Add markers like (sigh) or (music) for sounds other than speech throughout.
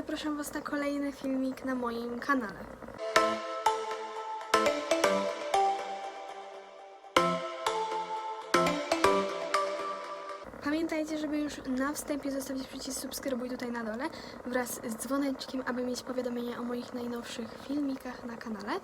zapraszam Was na kolejny filmik na moim kanale. Pamiętajcie, żeby już na wstępie zostawić przycisk subskrybuj tutaj na dole wraz z dzwoneczkiem, aby mieć powiadomienia o moich najnowszych filmikach na kanale.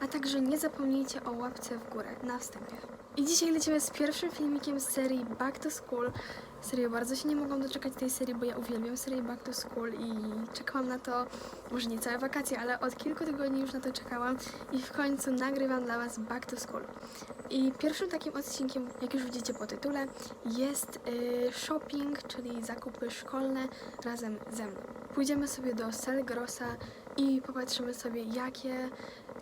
A także nie zapomnijcie o łapce w górę na wstępie. I dzisiaj lecimy z pierwszym filmikiem z serii Back to School. Serio, bardzo się nie mogłam doczekać tej serii, bo ja uwielbiam serię Back to School i czekałam na to, może nie całe wakacje, ale od kilku tygodni już na to czekałam i w końcu nagrywam dla Was Back to School. I pierwszym takim odcinkiem, jak już widzicie po tytule, jest y, shopping, czyli zakupy szkolne razem ze mną. Pójdziemy sobie do Selgrosa i popatrzymy sobie, jakie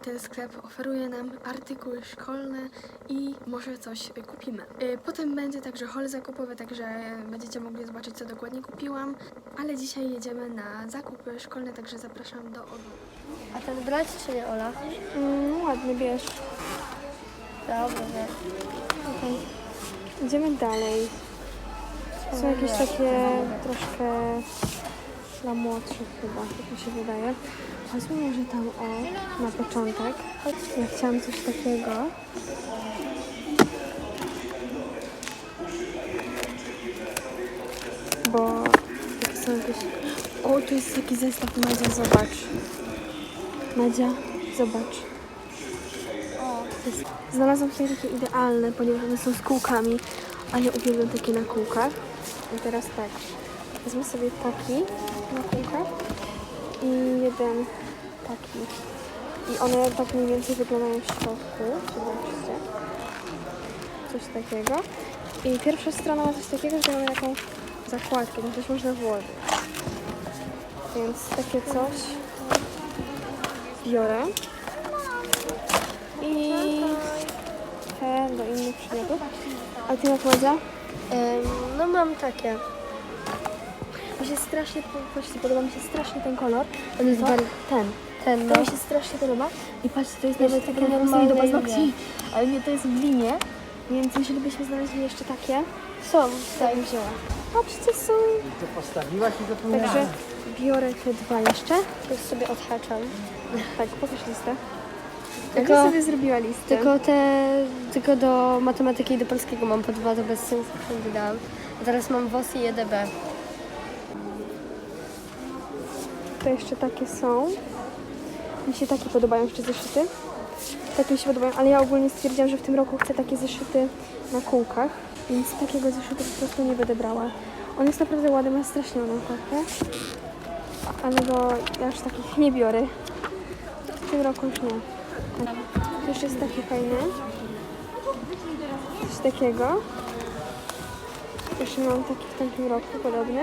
ten sklep oferuje nam artykuły szkolne i może coś kupimy. Y, Potem będzie także hol zakupowy, także będziecie mogli zobaczyć, co dokładnie kupiłam. Ale dzisiaj jedziemy na zakupy szkolne, także zapraszam do odbioru. A ten brać czy nie, Ola? Mm, ładny, bierz. Dobra, nie. Idziemy dalej. Są jakieś takie troszkę dla młodszych chyba, tak mi się wydaje. Chodźmy może tam o, na początek. Ja chciałam coś takiego. Bo takie są jakieś... O, tu jest taki zestaw, Madzia, zobacz. Madzia, zobacz. Jest- Znalazłam tutaj takie idealne, ponieważ one są z kółkami, a ja uwielbiam takie na kółkach. I teraz tak, wezmę sobie taki jeden taki. I one tak mniej więcej wyglądają w środku, zobaczcie. Coś takiego. I pierwsza strona ma coś takiego, że mamy taką zakładkę, tam coś można włożyć. Więc takie coś biorę. I te do innych przedmiotów. A ty jak Madzia? No mam takie. Mi się strasznie, patrzcie, podoba mi się strasznie ten kolor. On jest bardzo, ten. Ten, To no. mi się strasznie podoba. I patrzcie, to jest nawet takie nawiązanie do normalne paznokci. Ale nie, to jest w linie. Więc jeżeli byśmy znaleźli jeszcze takie, Są, to bym wzięła. Patrzcie, są. To postawiłaś i zapomniałaś. Także biorę te dwa jeszcze. już sobie odhaczam. Tak, pokaż listę. Tylko- Tylko, sobie zrobiła listę. Tylko te, tylko do matematyki i do polskiego mam po dwa, to bez sensu wszędzie dałam. A teraz mam WOS i EDB. To jeszcze takie są. Mi się takie podobają jeszcze zeszyty. Takie mi się podobają, ale ja ogólnie stwierdziłam, że w tym roku chcę takie zeszyty na kółkach, więc takiego zeszytu po prostu nie będę brała. On jest naprawdę ładny, ma strasznie ładną okładkę, ale go ja już takich nie biorę. W tym roku już nie. Jeszcze jest taki fajny. Coś takiego. Jeszcze mam taki w tamtym roku podobny.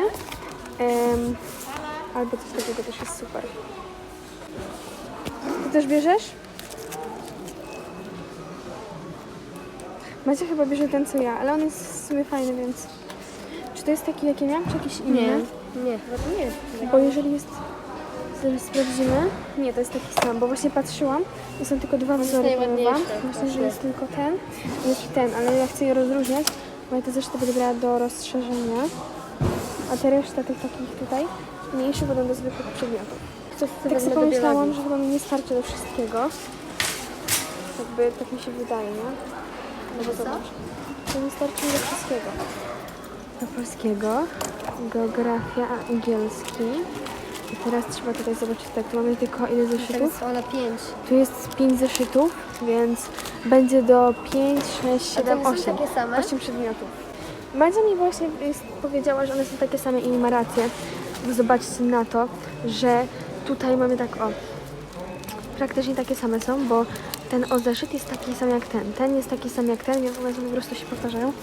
Em, albo coś takiego też jest super. Ty też bierzesz? Macie chyba bierze ten co ja, ale on jest w sumie fajny, więc... Czy to jest taki jaki miałam, czy jakiś inny? Nie, nie, chyba to nie jest. Bo jeżeli jest... Zaraz sprawdzimy. Nie, to jest taki sam, bo właśnie patrzyłam i są tylko dwa wzory, powiem Myślę, że jest tylko ten i jest ten, ale ja chcę je rozróżniać, bo ja te zresztą będę brała do rozszerzenia. A te reszta tych takich tutaj mniejsze będą do zwykłych przedmiotów. Co Tak sobie pomyślałam, że chyba mi nie starczy do wszystkiego. Jakby tak mi się wydaje, nie? No bo zobacz. To nie starczy mi do wszystkiego. Do polskiego, geografia, angielski. I teraz trzeba tutaj zobaczyć, tak, tu mamy tylko ile zeszytów? Teraz Ola 5. Tu jest 5 zeszytów, więc będzie do 5, 6, A to 7, nie są 8. takie same? 8 przedmiotów. Madzia mi właśnie jest, powiedziała, że one są takie same i ma rację. Zobaczcie na to, że tutaj mamy tak o. Praktycznie takie same są, bo ten o zeszyt jest taki sam jak ten. Ten jest taki sam jak ten, więc one po prostu się powtarzają.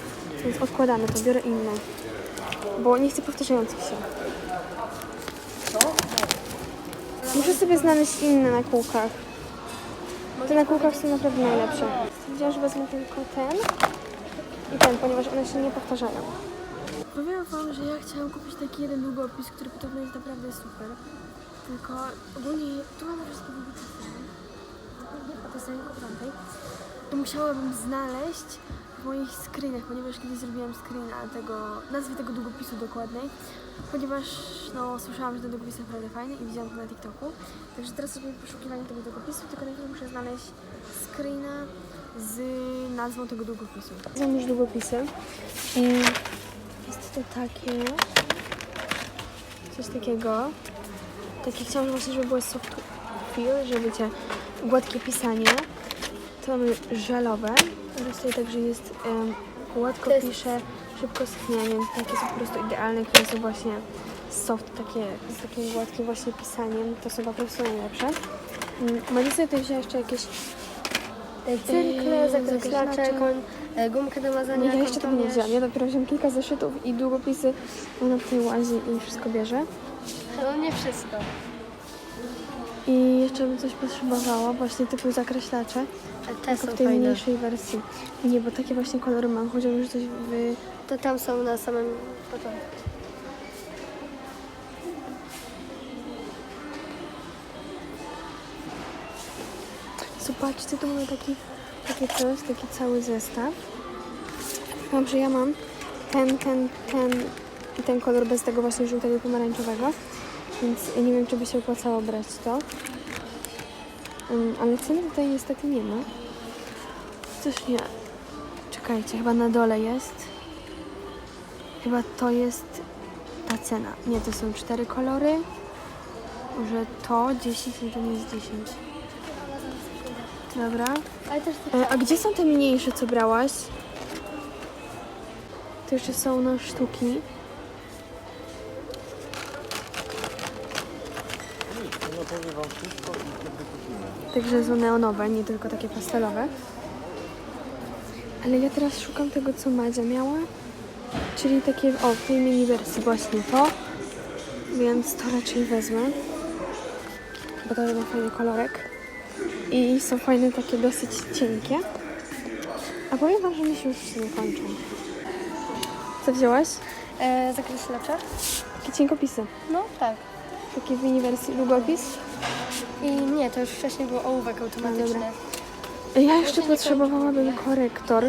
Więc odkładamy to, biorę inne. Bo nie chcę powtarzających się. Muszę sobie znaleźć inne na kółkach. Te na kółkach są naprawdę najlepsze. Stwierdziłam, że wezmę tylko ten i ten, ponieważ one się nie powtarzają. Powiem Wam, że ja chciałam kupić taki jeden długopis, który podobno jest naprawdę super. Tylko ogólnie tu mamy wszystkie. Po tej tamtej. Musiałabym znaleźć w moich screenach, ponieważ kiedyś zrobiłam screena tego, nazwy tego długopisu dokładnej, ponieważ no, słyszałam, że ten długopis jest naprawdę fajny i widziałam to na TikToku. Także teraz robię poszukiwanie tego długopisu, tylko najpierw muszę znaleźć screena z nazwą tego długopisu. Znam już długopisy i to takie, coś takiego. Takie chciałam właśnie, żeby było soft feel, że wiecie, gładkie pisanie. To mamy żelowe. Oraz tutaj także jest em, gładko jest- pisze, szybko schnie, więc takie są po prostu idealne, które są właśnie soft, takie, z takim gładkim właśnie pisaniem. To są po prostu najlepsze. Mm, Marisa tutaj wzięła jeszcze jakieś Cyrkle, zakreślacze, koń, gumkę do mazania, No ja jeszcze tego nie wzięłam. Ja dopiero wziąłem kilka zeszytów i długopisy. Ona tutaj łazi i wszystko bierze. No nie wszystko. I jeszcze bym coś potrzebowała, właśnie typu zakreślacze. E, Te Tylko są w tej fajne. mniejszej wersji. Nie, bo takie właśnie kolory mam. Mi, że coś wy... To tam są na samym początku. Zobaczcie, tu mamy taki, takie coś, taki cały zestaw. Mam, że ja mam ten, ten, ten i ten kolor bez tego właśnie żółtego pomarańczowego. Więc nie wiem, czy by się opłacało brać to. Um, ale ceny tutaj niestety nie ma. Coś nie. Czekajcie, chyba na dole jest. Chyba to jest ta cena. Nie, to są cztery kolory. Może to 10, no to nie jest 10. Dobra. Ale też te E, a gdzie są te mniejsze, co brałaś? To jeszcze są na sztuki. No powiem wam wszystko i wtedy kupimy. Także są neonowe, nie tylko takie pastelowe. Ale ja teraz szukam tego, co Madzia miała. Czyli takie, o, w tej mini wersji właśnie to. Więc to raczej wezmę. Bo to ma fajny kolorek. I są fajne takie dosyć cienkie. A powiem wam, że mi się już nie kończą. Co wzięłaś? e, zakreślacze. Takie cienkopisy. No tak. Takie w mini wersji długopis. I nie, to już wcześniej był ołówek automatyczny. Ja jeszcze potrzebowałabym korektor.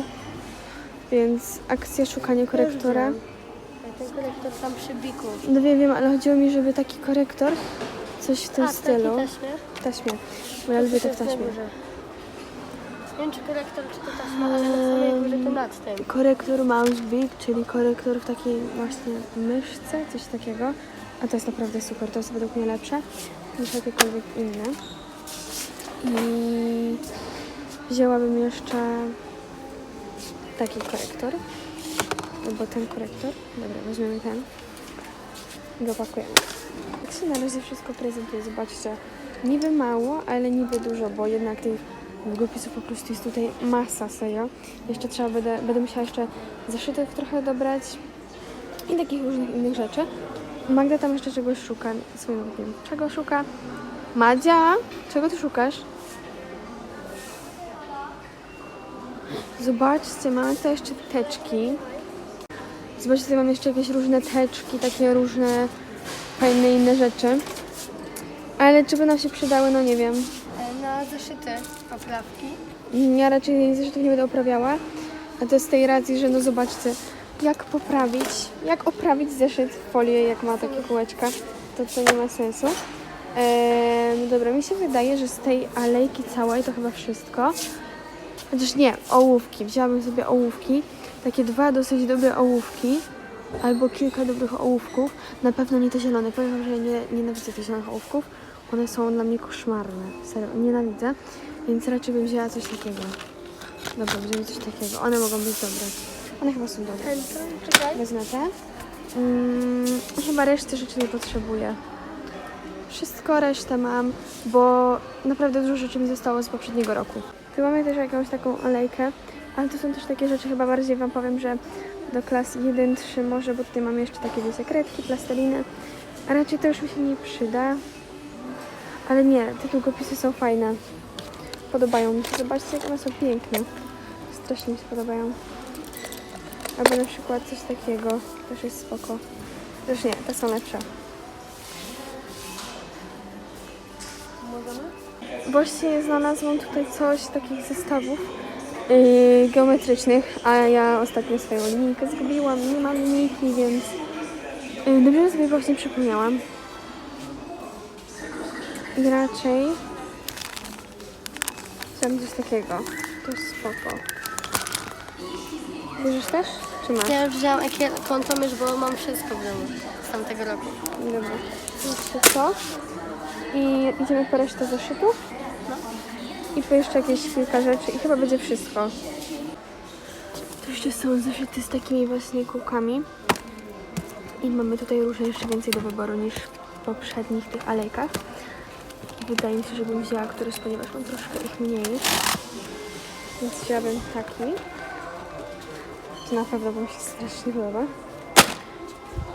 Więc akcja szukania korektora. Ten korektor tam przy biku. No wiem, wiem, ale chodziło mi, żeby taki korektor, coś w tym A, stylu. taki taśmie? W taśmie, bo ja lubię taśmie. górze. Nie wiem, czy korektor, czy to taśma, ale na samej górze to nad tym. Korektor mouse big, czyli korektor w takiej właśnie myszce, coś takiego. A to jest naprawdę super, to jest według mnie lepsze niż jakiekolwiek inne. I wzięłabym jeszcze taki korektor, albo ten korektor. Dobra, weźmiemy ten i go pakujemy. Tak się na razie wszystko prezentuje, zobaczcie. Niby mało, ale niby dużo, bo jednak tych długopisów po prostu jest tutaj masa, serio. Jeszcze trzeba będę, będę musiała jeszcze zaszytych trochę dobrać i takich różnych innych rzeczy. Magda tam jeszcze czegoś szuka, swoim nie wiem, czego szuka. Madzia, czego ty szukasz? Zobaczcie, mamy tutaj jeszcze teczki. Zobaczcie, mam jeszcze jakieś różne teczki, takie różne fajne inne rzeczy. Ale czy by nam się przydały, no nie wiem. E, Na zeszyty poprawki. Ja raczej zresztą nie będę oprawiała, a to z tej racji, że no zobaczcie, jak poprawić, jak oprawić zeszyt w folię, jak ma takie kółeczka, to to nie ma sensu. Eee, no dobra, mi się wydaje, że z tej alejki całej to chyba wszystko. Chociaż nie, ołówki. Wzięłabym sobie ołówki, takie dwa dosyć dobre ołówki, albo kilka dobrych ołówków. Na pewno nie te zielone. Powiem że ja nie, nienawidzę tych zielonych ołówków. One są dla mnie koszmarne. Serio, nienawidzę. Więc raczej bym wzięła coś takiego. Dobra, wziąłem coś takiego. One mogą być dobre. One chyba są dobre. Czekaj. Wezmę te. Mm, chyba reszty rzeczy nie potrzebuję. Wszystko resztę mam, bo naprawdę dużo rzeczy mi zostało z poprzedniego roku. Tu mamy też jakąś taką olejkę, ale to są też takie rzeczy, chyba bardziej Wam powiem, że do klas 1-3 może, bo tutaj mamy jeszcze takie wiecie, kredki, plasteliny, a raczej to już mi się nie przyda. Ale nie, te długopisy są fajne. Podobają mi się. Zobaczcie, jak one są piękne. Strasznie mi się podobają. Albo na przykład coś takiego. Też jest spoko. Też nie, te są lepsze. Właśnie znalazłam tutaj coś, takich zestawów yy, geometrycznych, a ja ostatnio swoją linijkę zgubiłam, nie mam linijki, więc yy, dobrze sobie właśnie przypomniałam. I raczej chciałam coś takiego. To jest spoko. Bierzesz też? Czy masz? Ja już wzięłam jakie kątomierz, bo mam wszystko w domu z tamtego roku. Dobra. Jeszcze to. I idziemy po resztę zeszytów. I po jeszcze jakieś kilka rzeczy i chyba będzie wszystko. To jeszcze są zeszyty z takimi właśnie kółkami. I mamy tutaj różne jeszcze więcej do wyboru niż w poprzednich tych alejkach. Wydaje mi się, że bym wzięła któryś, ponieważ mam troszkę ich mniej. Więc wzięłabym taki. To na pewno mi się strasznie podoba.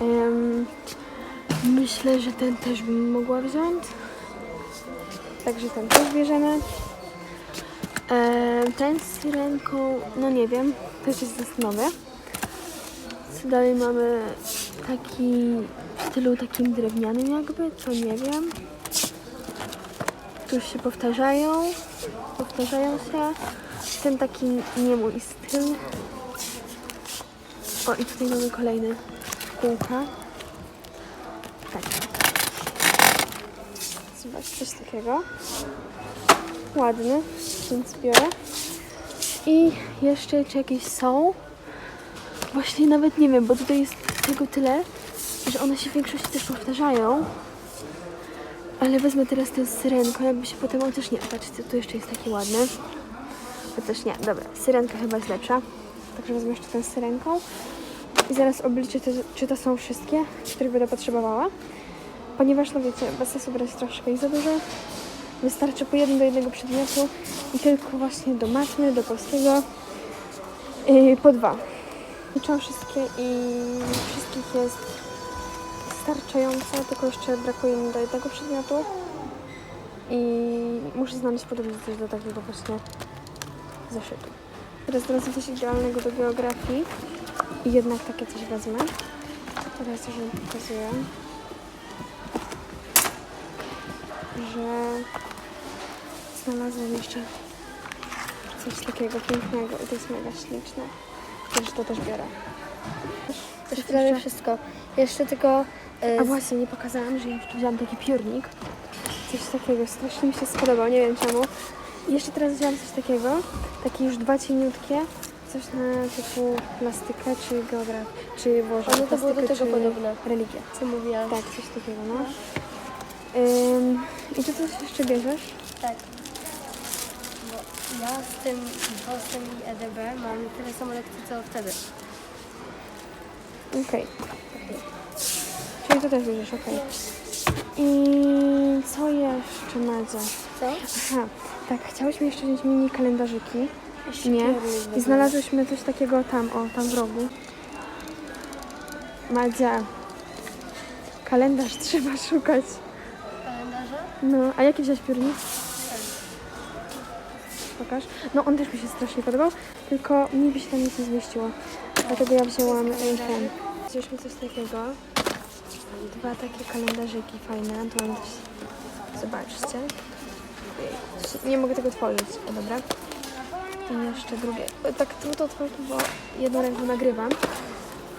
Em, myślę, że ten też bym mogła wziąć. Także ten też bierzemy. Em, ten z syrenką, no nie wiem, też jest zastanowię. Co dalej mamy taki w stylu takim drewnianym jakby, to nie wiem. Już się powtarzają, powtarzają się. Ten taki nie mój styl. O i tutaj mamy kolejny kółka. Tak. Zobacz, coś takiego. Ładny, więc biorę. I jeszcze czy jakieś są? Właśnie nawet nie wiem, bo tutaj jest tego tyle, że one się w większości też powtarzają. Ale wezmę teraz ten z syrenką, jakby się potem... O, też nie, patrzcie, tu jeszcze jest taki ładny. Chociaż nie, dobra, syrenka chyba jest lepsza. Także wezmę jeszcze z syrenką. I zaraz obliczę, te, czy to są wszystkie, których będę potrzebowała. Ponieważ, no wiecie, bez sensu brać troszkę ich za dużo. Wystarczy po jednym do jednego przedmiotu i tylko właśnie do matmy, do polskiego po dwa. Liczyłam wszystkie i wszystkich jest wystarczająco, tylko jeszcze brakuje mi do jednego przedmiotu. I muszę znaleźć podobnie coś do takiego właśnie zeszytu. Teraz znalazłam coś idealnego do geografii i jednak takie coś wezmę. Teraz już pokazuję, że znalazłam jeszcze coś takiego pięknego i to jest mega śliczne. Też to też biorę. Już prawie wszystko. Jeszcze tylko... e, A właśnie, nie pokazałam, że ja jeszcze wziąłam taki piórnik. Coś takiego, strasznie mi się spodobał, nie wiem czemu. I jeszcze teraz wziąłam coś takiego, takie już dwa cieniutkie, coś na typu plastykę czy geografię, czy Boże, O, no to było do tego podobne. religię. co mówiłam? Tak, coś takiego, no. Ym, I czy coś jeszcze bierzesz? Tak. Bo ja z tym WOS-em i EDB mam tyle samo lekcji co wtedy. Okej. Czyli to też bierzesz, okej. I co jeszcze, Madzia? Co? Aha, tak, chciałyśmy jeszcze wziąć mini kalendarzyki. Jeszcze Nie. I znalazłyśmy coś takiego tam, o, tam w rogu. Madzia, kalendarz (laughs) trzeba szukać. Kalendarza? No, a jaki wziąłeś piórnik? Pokaż. No, on też mi się strasznie podobał, tylko mi by się tam nic nie zmieściło. Dlatego ja wzięłam e, ten. Wzięliśmy coś takiego. Dwa takie kalendarzyki fajne. To mam. Zobaczcie. Nie mogę tego otworzyć. O, dobra. I jeszcze drugie. Tak trudno otworzyć, bo jedną ręką nagrywam.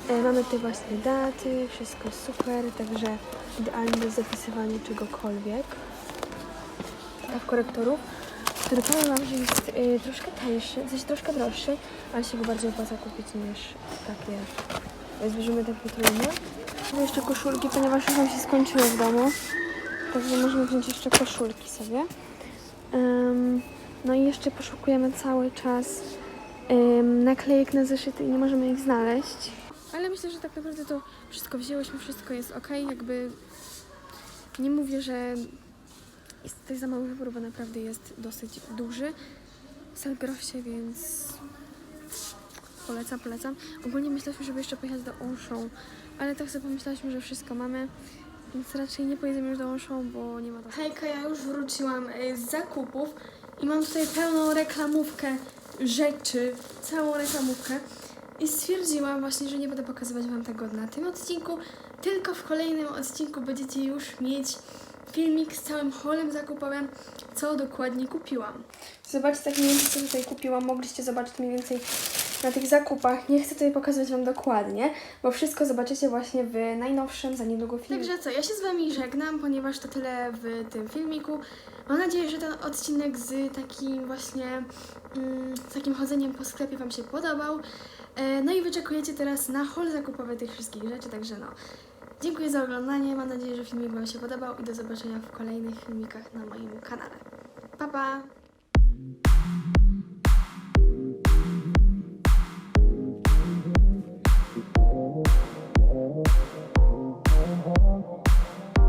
E, Mamy tutaj właśnie daty, wszystko super, także idealnie do zapisywania czegokolwiek. Tak, korektorów, który powiem Wam, że jest y, troszkę tańszy, coś troszkę droższy, ale się go bardziej opłaca kupić niż takie. Więc bierzemy takie trudne. Mam jeszcze koszulki, ponieważ już nam się skończyły w domu. Także możemy wziąć jeszcze koszulki sobie. Ym, no i jeszcze poszukujemy cały czas ym, naklejek na zeszyty i nie możemy ich znaleźć. Ale myślę, że tak naprawdę to wszystko wzięłyśmy, wszystko jest ok. Jakby nie mówię, że jest tutaj za mały wybór, bo naprawdę jest dosyć duży. W Selgrossie, więc polecam, polecam. Ogólnie myśleliśmy, żeby jeszcze pojechać do Auchan, ale tak sobie pomyśleliśmy, że wszystko mamy, więc raczej nie pojedziemy już do Auchan, bo nie ma to. Hejka, ja już wróciłam y, z zakupów i mam tutaj pełną reklamówkę rzeczy, całą reklamówkę. I stwierdziłam właśnie, że nie będę pokazywać Wam tego na tym odcinku, tylko w kolejnym odcinku będziecie już mieć filmik z całym holem zakupowym, co dokładnie kupiłam. Zobaczcie tak mniej więcej, co tutaj kupiłam. Mogliście zobaczyć mniej więcej na tych zakupach. Nie chcę tutaj pokazać Wam dokładnie, bo wszystko zobaczycie właśnie w najnowszym, za niedługo filmie. Także co, ja się z Wami żegnam, ponieważ to tyle w tym filmiku. Mam nadzieję, że ten odcinek z takim właśnie, mm, z takim chodzeniem po sklepie Wam się podobał. E, No i wyczekujecie teraz na haul zakupowy tych wszystkich rzeczy, także no. Dziękuję za oglądanie, mam nadzieję, że filmik Wam się podobał i do zobaczenia w kolejnych filmikach na moim kanale. Pa, pa!